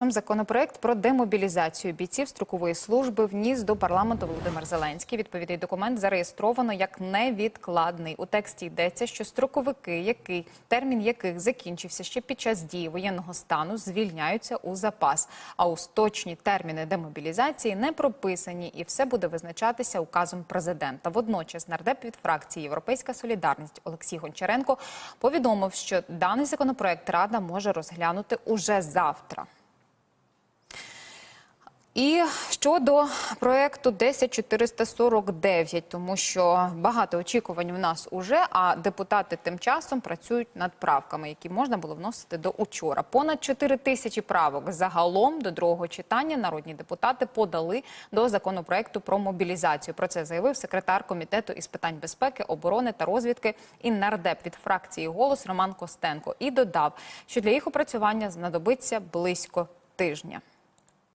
Законопроект про демобілізацію бійців строкової служби вніс до парламенту Володимир Зеленський. Відповідний документ зареєстровано як невідкладний. У тексті йдеться, що строковики, який термін яких закінчився ще під час дії воєнного стану, звільняються у запас. А остаточні терміни демобілізації не прописані, і все буде визначатися указом президента. Водночас нардеп від фракції Європейська Солідарність Олексій Гончаренко повідомив, що даний законопроект Рада може розглянути уже завтра. І щодо проекту 10449, тому що багато очікувань у нас уже, а депутати тим часом працюють над правками, які можна було вносити до учора. Понад 4 тисячі правок загалом до другого читання народні депутати подали до законопроекту про мобілізацію. Про це заявив секретар комітету із питань безпеки, оборони та розвідки і нардеп від фракції голос Роман Костенко. І додав, що для їх опрацювання знадобиться близько тижня.